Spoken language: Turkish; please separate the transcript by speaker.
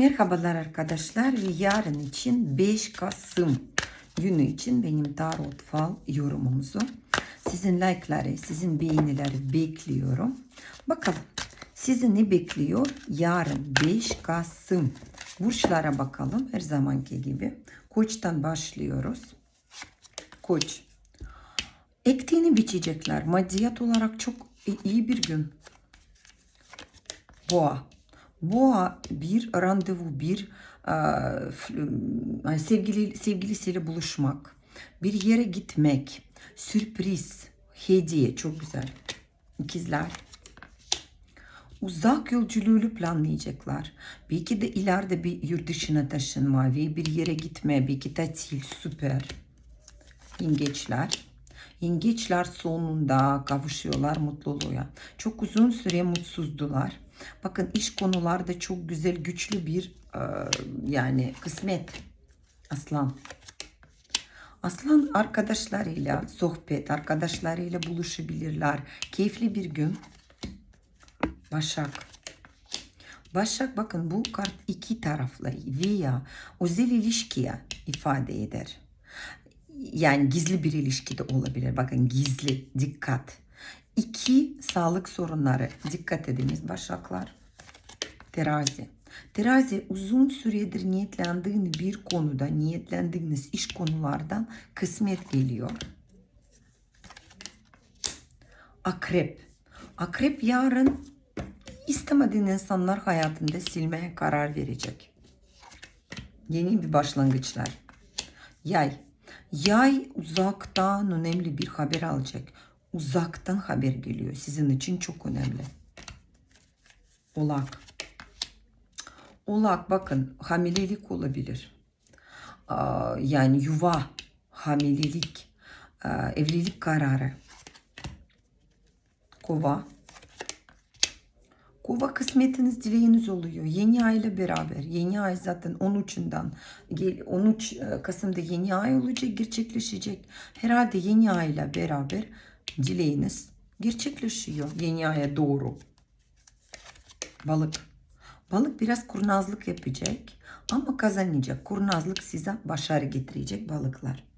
Speaker 1: Merhabalar arkadaşlar ve yarın için 5 Kasım günü için benim tarot fal yorumumuzu sizin like'ları, sizin beğenileri bekliyorum. Bakalım sizi ne bekliyor yarın 5 Kasım. Burçlara bakalım her zamanki gibi. Koç'tan başlıyoruz. Koç. Ektiğini biçecekler. Maddiyat olarak çok iyi bir gün. Boğa. Boğa bir randevu, bir sevgili sevgilisiyle buluşmak, bir yere gitmek, sürpriz, hediye çok güzel. İkizler. Uzak yolculuğu planlayacaklar. Belki de ileride bir yurt dışına taşınma ve bir yere gitme, belki tatil süper. Yengeçler. Yengeçler sonunda kavuşuyorlar mutluluğa. Çok uzun süre mutsuzdular. Bakın iş konularda çok güzel, güçlü bir e, yani kısmet. Aslan. Aslan arkadaşlarıyla sohbet, arkadaşlarıyla buluşabilirler. Keyifli bir gün. Başak. Başak bakın bu kart iki taraflı veya özel ilişkiye ifade eder yani gizli bir ilişki de olabilir. Bakın gizli, dikkat. İki, sağlık sorunları. Dikkat ediniz başaklar. Terazi. Terazi uzun süredir niyetlendiğiniz bir konuda, niyetlendiğiniz iş konulardan kısmet geliyor. Akrep. Akrep yarın istemediğin insanlar hayatında silmeye karar verecek. Yeni bir başlangıçlar. Yay. Yay uzaktan önemli bir haber alacak. Uzaktan haber geliyor. Sizin için çok önemli. Oğlak. Oğlak bakın hamilelik olabilir. Yani yuva, hamilelik, evlilik kararı. Kova. Kova kısmetiniz dileğiniz oluyor. Yeni ay ile beraber. Yeni ay zaten 13'ünden. gel- 13 Kasım'da yeni ay olacak, gerçekleşecek. Herhalde yeni ay ile beraber dileğiniz gerçekleşiyor. Yeni aya doğru. Balık. Balık biraz kurnazlık yapacak ama kazanacak. Kurnazlık size başarı getirecek balıklar.